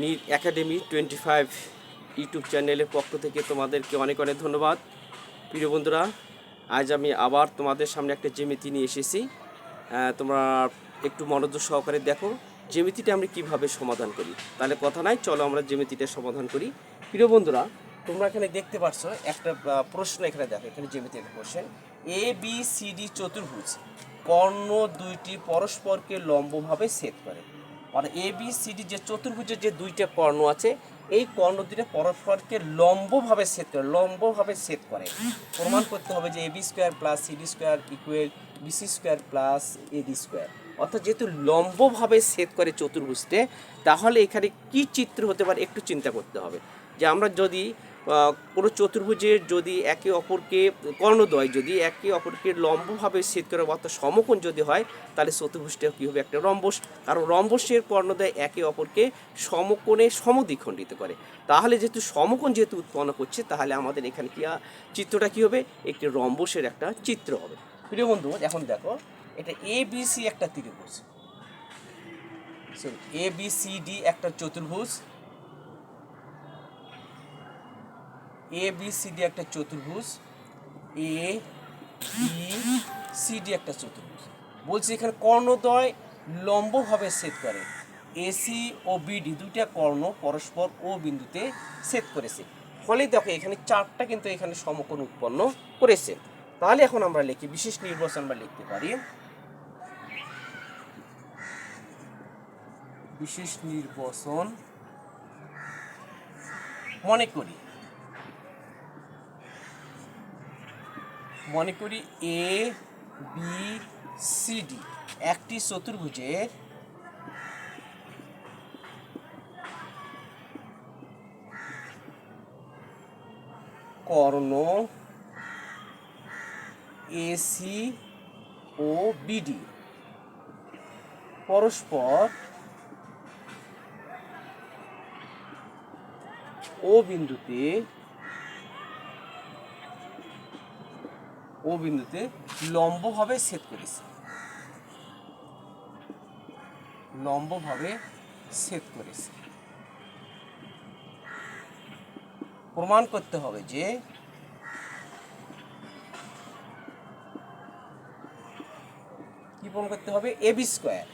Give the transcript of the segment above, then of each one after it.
NEET academy twenty five YouTube চ্যানেলের পক্ষ থেকে তোমাদেরকে অনেক অনেক ধন্যবাদ। প্রিয় বন্ধুরা, আজ আমি আবার তোমাদের সামনে একটা জেমিতি নিয়ে এসেছি। তোমরা একটু মনোযোগ সহকারে দেখো জেমিতিটা আমরা কীভাবে সমাধান করি। তাহলে কথা নাই, চলো আমরা জ্যামিতিটা সমাধান করি। প্রিয় বন্ধুরা, তোমরা এখানে দেখতে পাচ্ছ একটা প্রশ্ন এখানে দেখো, এখানে জেমিতি একটা question A B C D চতুর্ভুজ, কর্ণ দুইটি পরস্পরকে লম্বভাবে ছেদ করে। আর এ বি সি ডি যে চতুর্ভুজের যে দুইটা কর্ণ আছে, এই কর্ণ দুটো পরস্পরকে লম্বভাবে ছেদ করে, লম্বভাবে ছেদ করে। প্রমাণ করতে হবে যে A B square plus C D square equal BC square plus A D square অর্থাৎ যেহেতু লম্বভাবে ছেদ করে চতুর্ভুজতে তাহলে এখানে কি চিত্র হতে পারে একটু চিন্তা করতে হবে। যে আমরা যদি কোনো চতুর্ভুজের যদি একে অপরকে কর্ণদ্বয়, যদি একে অপরকে লম্বভাবে ছেদ করে অর্থাৎ সমকোণ যদি হয়, তাহলে চতুর্ভুজটা কী হবে? একটা রম্বস। কারণ রম্বসের কর্ণদ্বয় একে অপরকে সমকোণে সমদ্বিখণ্ডিত করে। তাহলে যেহেতু সমকোণ যেহেতু উৎপন্ন করছে, তাহলে আমাদের এখানে কি চিত্রটা কী হবে? একটি রম্বসের একটা চিত্র হবে। প্রিয় বন্ধু, এখন দেখো, এটা এ বি সি একটা ত্রিভুজ। এ বি সি ডি একটা চতুর্ভুজ। এ বি সি ডি একটা চতুর্ভুজ। এ বি সি ডি একটা চতুর্ভুজ। বলছি এখানে কর্ণদ্বয় লম্বভাবে ছেদ করে। এসি ও বিডি দুইটা কর্ণ পরস্পর ও বিন্দুতে ছেদ করেছে। ফলে দেখো এখানে চারটা কিন্তু এখানে সমকোণ উৎপন্ন করেছে। তাহলে এখন আমরা লিখি, বিশেষ নির্বাচন আমরা লিখতে পারি। বিশেষ নির্বাচন মনে করি। মনে করি এ বি সি ডি একটি চতুর্ভুজের কর্ণ এসি ও বিডি পরস্পর ও বিন্দুতে ও বিন্দুতে লম্বভাবে ছেদ করেছে। লম্বভাবে ছেদ করেছে। প্রমাণ করতে হবে যে কি প্রমাণ করতে হবে? A B square.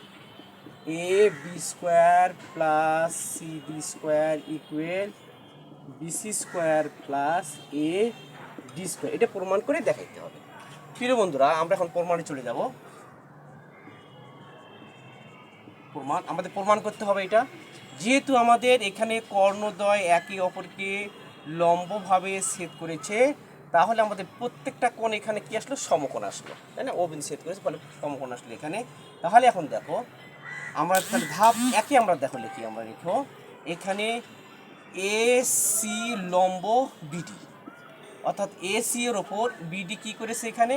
A B square plus C D square equal BC square plus A D square. এটা প্রমাণ করে দেখাইতে হবে। প্রিয় বন্ধুরা, আমরা এখন প্রমাণে চলে যাব। প্রমাণ, আমাদের প্রমাণ করতে হবে এটা। যেহেতু আমাদের এখানে কর্ণদ্বয় একে অপরকে লম্বভাবে ছেদ করেছে, তাহলে আমাদের প্রত্যেকটা কোণ এখানে কি আসলো? সমকোণ আসলো। তাই না? ও বিন্দু ছেদ করেছে, ফলে সমকোণ আসলো এখানে। তাহলে এখন দেখো, আমরা তাহলে ধাপ একে আমরা দেখো, লিখি আমরা, লিখো। এখানে এ সি লম্ব বিডি অর্থাৎ এসি এর ওপর বিডি কি করেছে এখানে?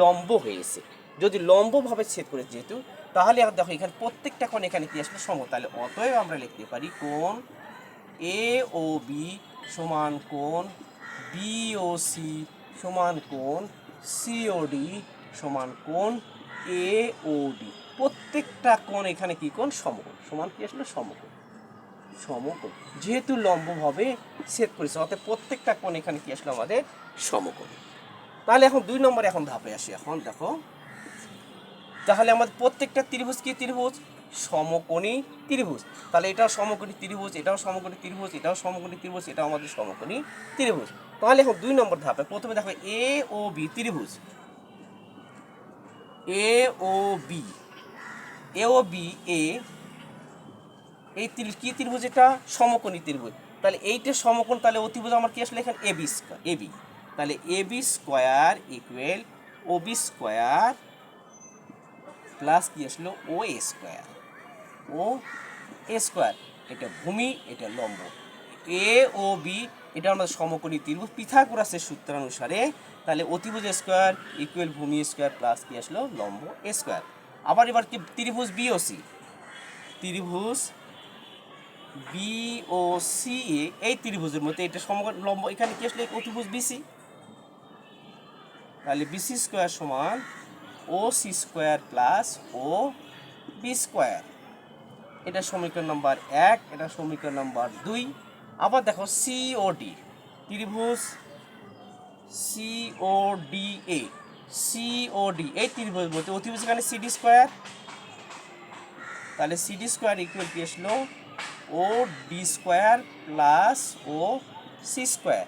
লম্ব হয়েছে। যদি লম্বভাবে ছেদ করে যেহেতু, তাহলে আর দেখো এখানে প্রত্যেকটা কোণ এখানে কি আসলে সম তাহলে অতএব আমরা লিখতে পারি কোণ এ ও বি সমান কোণ সি সমান কোণ সি ডি সমান কোণ এ ও ডি প্রত্যেকটা কোণ এখানে কি কোণ? সমকোণ। সমান কি আসলে সমকোণ? সমকোণ যেহেতু লম্বভাবে ছেদ করেছে অর্থাৎ প্রত্যেকটা কোণ এখানে কি আসলো আমাদের? সমকোণ তাহলে এখন দুই নম্বরে এখন ধাপে আসি এখন, দেখো। তাহলে আমাদের প্রত্যেকটা ত্রিভুজ কি ত্রিভুজ? সমকোণী ত্রিভুজ। তাহলে এটাও সমকোণী ত্রিভুজ, এটাও সমকোণী ত্রিভুজ, এটাও সমকোণী ত্রিভুজ, এটাও আমাদের সমকোণী ত্রিভুজ। তাহলে এখন দুই নম্বর ধাপে, প্রথমে দেখো এ ও বি ত্রিভুজ। এ ও বি, এ ও বি, এ এই ত্রিভুজ কি ত্রিভুজ এটা সমকোণী ত্রিভুজ। তাহলে এইটা সমকোণ, তাহলে অতিভুজ আমার কি আসলে এখানে? A B square A B. তাহলে A B square equal O B square plus কি আসলো? ও A square O A square এটা ভূমি, এটা লম্ব। এ, ও, বি, এটা আমাদের সমকোণী ত্রিভুজ। পিথাগোরাসের সূত্রানুসারে তাহলে অতিভুজ স্কোয়ার ইকুয়াল ভূমি স্কোয়ার প্লাস কি আসলো? লম্ব এ স্কোয়ার আবার এবার কি ত্রিভুজ বি ও সি? ত্রিভুজ বি ও সি এ এই ত্রিভুজের মধ্যে, এটা লম্ব, এখানে কি আসলে অতিভুজ বিসি তাহলে বিসি স্কোয়ার সমান O C square plus O B square এটা সমীকরণ নাম্বার এক, এটা সমীকরণ নাম্বার দুই। আবার দেখো সিওডি ত্রিভুজ সিওডি এ সিওডি এই ত্রিভুজ বলতে অতিভুজ এখানে সিডি স্কোয়ার তাহলে সিডি স্কোয়ার ইকুয়াল কি আসলো? O D square plus O C square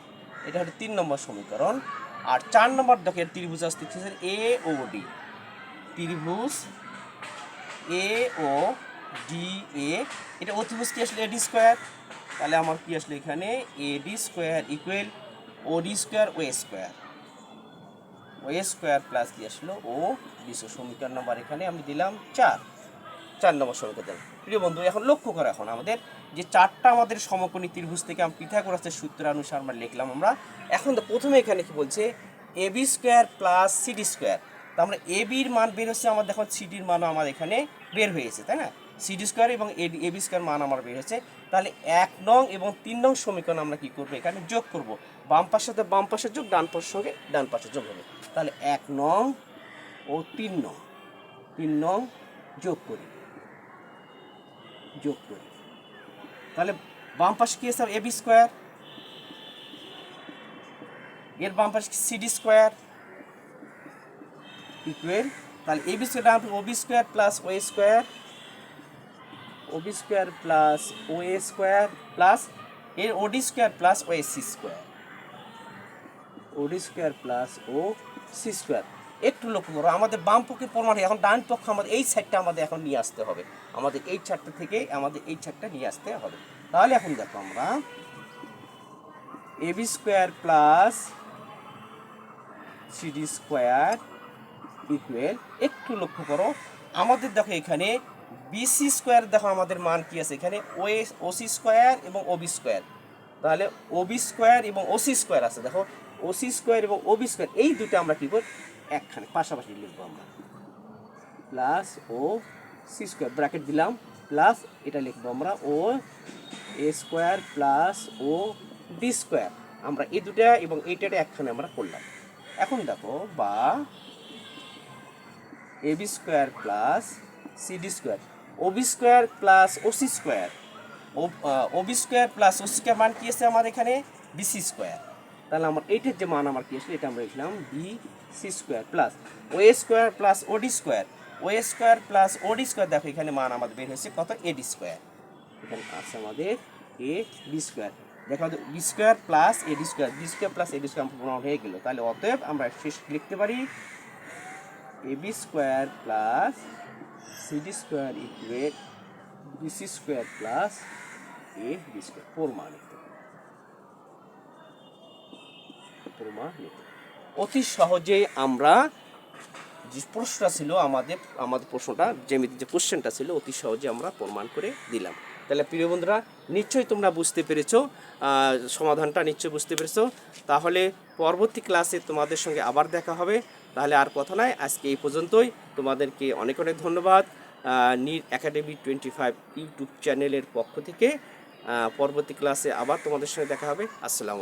এটা হলো তিন নম্বর সমীকরণ। আর চার নম্বর দেখে ত্রিভুজ আসতে এ ও ডি ত্রিভুজ এ ও ডি এ এটা অতিভুজ কি আসলে এডি স্কোয়ার তাহলে আমার কি আসলে এখানে? AD square equal D square OA square OA square plus কি আসলো? ও বিশ্ব সমীকরণ নাম্বার এখানে আমি দিলাম চার। চার নম্বর সমীকরণ প্রিয় বন্ধু, এখন লক্ষ্য করো এখন আমাদের যে চারটা আমাদের সমকোণী ত্রিভুজ থেকে আমি পিথাগোরাসের সূত্র অনুসার আমরা লিখলাম আমরা। এখন তো প্রথমে এখানে কি বলছে? A B square plus CD square. তো আমরা এ বির মান বের হচ্ছে আমার দেখো সিডির মানও আমার এখানে বের হয়েছে তাই না? সিডি স্কোয়ার এবং এ বি স্কোয়ার মান আমার বের হয়েছে তাহলে এক নং এবং তিন নং সমীকরণ আমরা কি করব? এখানে যোগ করব। বাম পাশের সাথে বাম পাশের যোগ, ডান পাশের সঙ্গে ডান পাশের যোগ হবে। তাহলে এক নং ও তিন নং তিন নং যোগ করি। যোগ করি। তাহলে বাম পাশে কি আছে? A B square. এর বাম পাশে সিডি স্কোয়ার? ইকুয়াল তাহলে A B square O B square plus OA square. O B square plus O A square plus এর OD square plus O C square. OD square plus O C square. একটু লক্ষ্য করো, আমাদের বাম পক্ষে প্রমাণ এখন ডান পক্ষ আমাদের এই সাইডটা আমাদের এখন নিয়ে আসতে হবে। আমাদের এই ছাড়টা থেকে আমাদের এই ছাড়টা নিয়ে আসতে হবে। তাহলে এখন দেখো আমরা, A B square plus CD square equal একটু লক্ষ্য করো, আমাদের দেখো এখানে বিসি স্কোয়ার দেখো আমাদের মান কি আছে এখানে ওএ ওসি স্কোয়ার এবং ওবি স্কোয়ার। তাহলে ওবি স্কোয়ার এবং ওসি স্কোয়ার আছে, দেখো ওসি স্কোয়ার এবং ওবি স্কোয়ার, এই দুটো আমরা কী করি একখানে, পাশাপাশি লিখব আমরা। Plus O C square, bracket দিলাম, প্লাস এটা লিখব আমরা O A square plus O D square. আমরা এই দুটা এবং এইটাটা একখানে আমরা করলাম। এখন দেখো, বা A B square plus C D square OB square plus O C square OB square plus OC square মান কি আছে আমার এখানে? BC square. তাহলে আমার এইটার যে মান আমার কি আসলে? এটা আমরা লিখলাম B C square plus O A square plus OD square O A square plus OD square দেখো এখানে মান আমাদের বের হয়েছে কত? এডি স্কোয়ার এখানে আছে আমাদের এ বি স্কোয়ার দেখো B square plus AD square B square plus AD square প্রমাণ হয়ে গেল। তাহলে অতএব আমরা শেষ লিখতে পারি A B square plus CD square equal BC square plus A B square অতি সহজেই আমরা যে প্রশ্নটা ছিল, আমাদের আমাদের প্রশ্নটা যে কোশ্চেনটা ছিল, অতি সহজে আমরা প্রমাণ করে দিলাম। তাহলে প্রিয় বন্ধুরা, নিশ্চয়ই তোমরা বুঝতে পেরেছ সমাধানটা নিশ্চয়ই বুঝতে পেরেছ। তাহলে পরবর্তী ক্লাসে তোমাদের সঙ্গে আবার দেখা হবে। তাহলে আর কথা নয় আজকে এই পর্যন্তই। তোমাদেরকে অনেক অনেক ধন্যবাদ নির একাডেমি টোয়েন্টি ফাইভ ইউটিউব চ্যানেলের পক্ষ থেকে। পরবর্তী ক্লাসে আবার তোমাদের সঙ্গে দেখা হবে। আসসালামু